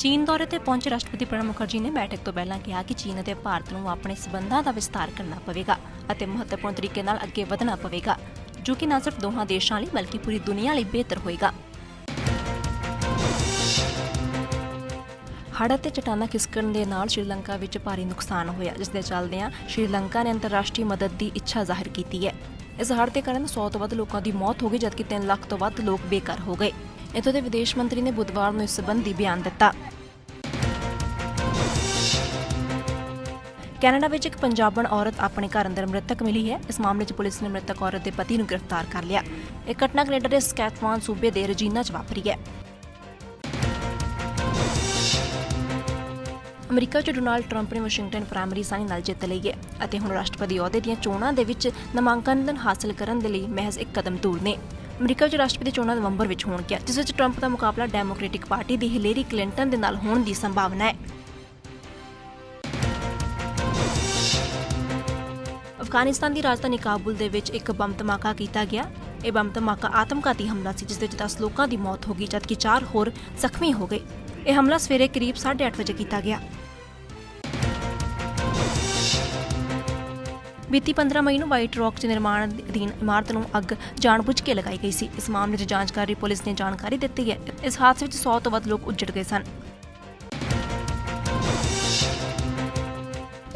ਚੀਨ ਦੌਰੇ ਤੇ ਪਹੁੰਚੇ ਰਾਸ਼ਟਰਪਤੀ ਪ੍ਰਣਬ ਮੁਖਰਜੀ ਨੇ ਬੈਠਕ ਤੋਂ ਪਹਿਲਾਂ ਕਿਹਾ ਕਿ ਚੀਨ ਅਤੇ ਭਾਰਤ ਨੂੰ ਆਪਣੇ ਸਬੰਧਾਂ ਦਾ ਵਿਸਤਾਰ ਕਰਨਾ ਪਵੇਗਾ ਅਤੇ ਮਹੱਤਵਪੂਰਨ ਤਰੀਕੇ ਨਾਲ ਅੱਗੇ ਵਧਣਾ ਪਵੇਗਾ, ਜੋ ਕਿ ਨਾ ਸਿਰਫ ਦੋਹਾਂ ਦੇਸ਼ਾਂ ਲਈ ਬਲਕਿ ਪੂਰੀ ਦੁਨੀਆ ਲਈ ਬਿਹਤਰ ਹੋਏਗਾ। ਹੜ੍ਹ ਅਤੇ ਚਟਾਨਾਂ ਖਿਸਕਣ ਦੇ ਨਾਲ ਸ਼੍ਰੀਲੰਕਾ ਵਿੱਚ ਭਾਰੀ ਨੁਕਸਾਨ ਹੋਇਆ, ਜਿਸ ਦੇ ਚੱਲਦਿਆਂ ਸ਼੍ਰੀਲੰਕਾ ਨੇ ਅੰਤਰਰਾਸ਼ਟਰੀ ਮਦਦ ਦੀ ਇੱਛਾ ਜ਼ਾਹਿਰ ਕੀਤੀ ਹੈ। ਇਸ ਹੜ੍ਹ ਦੇ ਕਾਰਨ 100 ਤੋਂ ਵੱਧ ਲੋਕਾਂ ਦੀ ਮੌਤ ਹੋ ਗਈ, ਜਦਕਿ 3 ਲੱਖ ਤੋਂ ਵੱਧ ਲੋਕ ਬੇਘਰ ਹੋ ਗਏ। ਇਥੋਂ ਦੇ ਵਿਦੇਸ਼ ਮੰਤਰੀ ਨੇ ਬੁੱਧਵਾਰ ਨੂੰ ਇਸ ਸਬੰਧੀ ਬਿਆਨ ਦਿੱਤਾ। ਕੈਨੇਡਾ ਵਿੱਚ ਇੱਕ ਪੰਜਾਬਣ ਔਰਤ ਆਪਣੇ ਘਰ ਅੰਦਰ ਮ੍ਰਿਤਕ ਮਿਲੀ ਹੈ। ਇਸ ਮਾਮਲੇ 'ਚ ਪੁਲਿਸ ਨੇ ਮ੍ਰਿਤਕ ਔਰਤ ਦੇ ਪਤੀ ਨੂੰ ਗ੍ਰਿਫਤਾਰ ਕਰ ਲਿਆ। ਇਹ ਘਟਨਾ ਕੈਨੇਡਾ ਦੇ ਸਕੈਟਵਾਨ ਸੂਬੇ ਦੇ ਰਜੀਨਾ 'ਚ ਵਾਪਰੀ ਹੈ। ਅਮਰੀਕਾ 'ਚ ਡੋਨਾਲਡ ਟਰੰਪ ਨੇ ਵਾਸ਼ਿੰਗਟਨ ਪ੍ਰਾਇਮਰੀ ਆਸਾਨੀ ਨਾਲ ਜਿੱਤ ਲਈ ਹੈ ਅਤੇ ਹੁਣ ਰਾਸ਼ਟਰਪਤੀ ਅਹੁਦੇ ਦੀਆਂ ਚੋਣਾਂ ਦੇ ਵਿੱਚ ਨਾਮਾਂਕਨ ਹਾਸਲ ਕਰਨ ਦੇ ਲਈ ਮਹਿਜ਼ ਇੱਕ ਕਦਮ ਦੂਰ ਨੇ। ਅਮਰੀਕਾ 'ਚ ਰਾਸ਼ਟਰਪਤੀ ਚੋਣਾਂ ਨਵੰਬਰ ਵਿੱਚ ਹੋਣਗੀਆਂ, ਜਿਸ ਵਿੱਚ ਟਰੰਪ ਦਾ ਮੁਕਾਬਲਾ ਡੈਮੋਕ੍ਰੈਟਿਕ ਪਾਰਟੀ ਦੀ ਹਿਲੇਰੀ ਕਲਿੰਟਨ ਦੇ ਨਾਲ ਹੋਣ ਦੀ ਸੰਭਾਵਨਾ ਹੈ। ਅਫਗਾਨਿਸਤਾਨ ਦੀ ਰਾਜਧਾਨੀ ਕਾਬੁਲ ਦੇ ਵਿੱਚ ਇੱਕ ਬੰਬ ਧਮਾਕਾ ਕੀਤਾ ਗਿਆ। ਇਹ ਬੰਬ ਧਮਾਕਾ ਆਤਮਘਾਤੀ ਹਮਲਾ ਸੀ ਜਿਸ ਦੇ ਵਿੱਚ 10 ਲੋਕਾਂ ਦੀ ਮੌਤ ਹੋ ਗਈ, ਜਦਕਿ 4 ਹੋਰ ਜ਼ਖਮੀ ਹੋ ਗਏ। ਇਹ ਹਮਲਾ ਸਵੇਰੇ ਕਰੀਬ 8:30 ਵਜੇ ਕੀਤਾ ਗਿਆ। ਬੀਤੀ 15 ਮਈ ਨੂੰ ਵਾਈਟ ਰੌਕ 'ਚ ਨਿਰਮਾਣ ਅਧੀਨ ਇਮਾਰਤ ਨੂੰ ਅੱਗ ਜਾਣਬੁੱਝ ਕੇ ਲਗਾਈ ਗਈ ਸੀ। ਇਸ ਮਾਮਲੇ 'ਚ ਜਾਂਚ ਕਰ ਰਹੀ ਪੁਲਿਸ ਨੇ ਜਾਣਕਾਰੀ ਦਿੱਤੀ ਹੈ। ਇਸ ਹਾਦਸੇ ਵਿੱਚ 100 ਤੋਂ ਵੱਧ ਲੋਕ ਉੱਜੜ ਗਏ ਸਨ।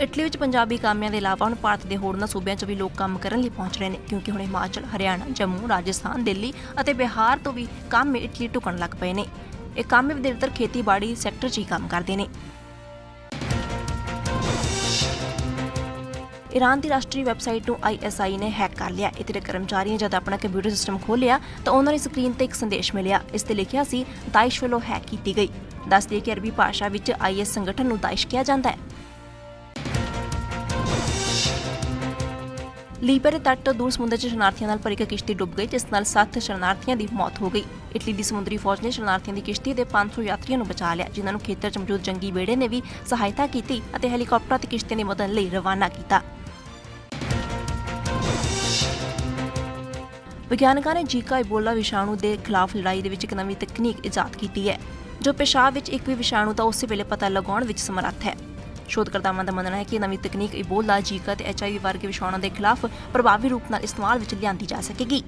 ਇਟਲੀ ਵਿੱਚ ਪੰਜਾਬੀ ਕਾਮਿਆਂ ਦੇ ਇਲਾਵਾ ਹੁਣ ਭਾਰਤ ਦੇ ਹੋਰਨਾਂ ਸੂਬਿਆਂ 'ਚ ਵੀ ਲੋਕ ਕੰਮ ਕਰਨ ਲਈ ਪਹੁੰਚ ਰਹੇ ਨੇ, ਕਿਉਂਕਿ ਹੁਣ ਹਿਮਾਚਲ, ਹਰਿਆਣਾ, ਜੰਮੂ, ਰਾਜਸਥਾਨ, ਦਿੱਲੀ ਅਤੇ ਬਿਹਾਰ ਤੋਂ ਵੀ ਕਾਮੇ ਇਟਲੀ ਢੁਕਣ ਲੱਗ ਪਏ ਨੇ। ਇਹ ਕਾਮੇ ਜ਼ਿਆਦਾਤਰ ਖੇਤੀਬਾੜੀ ਸੈਕਟਰ 'ਚ ਹੀ ਕੰਮ ਕਰਦੇ ਨੇ। ਈਰਾਨ ਦੀ ਰਾਸ਼ਟਰੀ ਵੈਬਸਾਈਟ ਨੂੰ ਆਈਐਸਆਈ ਨੇ ਹੈਕ ਕਰ ਲਿਆ। ਇਹਦੇ ਕਰਮਚਾਰੀਆਂ ਜਦ ਆਪਣਾ ਕੰਪਿਊਟਰ ਸਿਸਟਮ ਖੋਲ੍ਹਿਆ, ਤਾਂ ਉਹਨਾਂ ਦੀ ਸਕਰੀਨ ਤੇ ਇੱਕ ਸੰਦੇਸ਼ ਮਿਲਿਆ। ਇਸ ਤੇ ਲਿਖਿਆ ਸੀ, ਦਾਇਸ਼ ਵੱਲੋਂ ਹੈਕ ਕੀਤੀ ਗਈ। ਦੱਸਦੀ ਕਿ ਅਰਬੀ ਭਾਸ਼ਾ ਵਿੱਚ ਆਈਐਸ ਸੰਗਠਨ ਨੂੰ ਦਾਇਸ਼ ਕਿਹਾ ਜਾਂਦਾ ਹੈ। ਲੀਬੀਆ ਦੇ ਤੱਟ ਤੋਂ ਦੂਰ ਸਮੁੰਦਰ 'ਚ ਸ਼ਰਨਾਰਥੀਆਂ ਨਾਲ ਭਰੀ ਇੱਕ ਕਿਸ਼ਤੀ ਡੁੱਬ ਗਈ, ਜਿਸ ਨਾਲ 7 ਸ਼ਰਨਾਰਥੀਆਂ ਦੀ ਮੌਤ ਹੋ ਗਈ। ਇਟਲੀ ਦੀ ਸਮੁੰਦਰੀ ਫੌਜ ਨੇ ਸ਼ਰਨਾਰਥੀਆਂ ਦੀ ਕਿਸ਼ਤੀ ਦੇ 500 ਯਾਤਰੀਆਂ ਨੂੰ ਬਚਾ ਲਿਆ, ਜਿਨ੍ਹਾਂ ਨੂੰ ਖੇਤਰ 'ਚ ਮੌਜੂਦ ਜੰਗੀ ਬੇੜੇ ਨੇ ਵੀ ਸਹਾਇਤਾ ਕੀਤੀ ਅਤੇ ਹੈਲੀਕਾਪਟਰਾਂ ਤੇ ਕਿਸ਼ਤੀਆਂ ਦੀ ਮਦਦ ਲਈ ਰਵਾਨਾ ਕੀਤਾ। ਵਿਗਿਆਨਕਾਂ ਨੇ ਜੀਕਾ ਇਬੋਲਾ ਵਿਸ਼ਾਣੂ ਦੇ ਖਿਲਾਫ ਲੜਾਈ ਦੇ ਵਿੱਚ ਇੱਕ ਨਵੀਂ ਤਕਨੀਕ ਇਜਾਦ ਕੀਤੀ ਹੈ, ਜੋ ਪਿਸ਼ਾਬ ਵਿੱਚ ਇੱਕ ਵੀ ਵਿਸ਼ਾਣੂ ਦਾ ਉਸੇ ਵੇਲੇ ਪਤਾ ਲਗਾਉਣ ਵਿੱਚ ਸਮਰੱਥ ਹੈ। ਸ਼ੋਧਕਰਤਾਵਾਂ ਦਾ ਮੰਨਣਾ ਹੈ ਕਿ ਨਵੀਂ ਤਕਨੀਕ ਇਬੋਲਾ ਜੀਕਾ ਤੇ ਐਚਆਈਵੀ ਵਰਗੇ ਵਿਸ਼ਾਣੂਆਂ ਦੇ ਖਿਲਾਫ ਪ੍ਰਭਾਵੀ ਰੂਪ ਨਾਲ ਇਸਤੇਮਾਲ ਵਿੱਚ ਲਿਆਂਦੀ ਜਾ ਸਕੇਗੀ।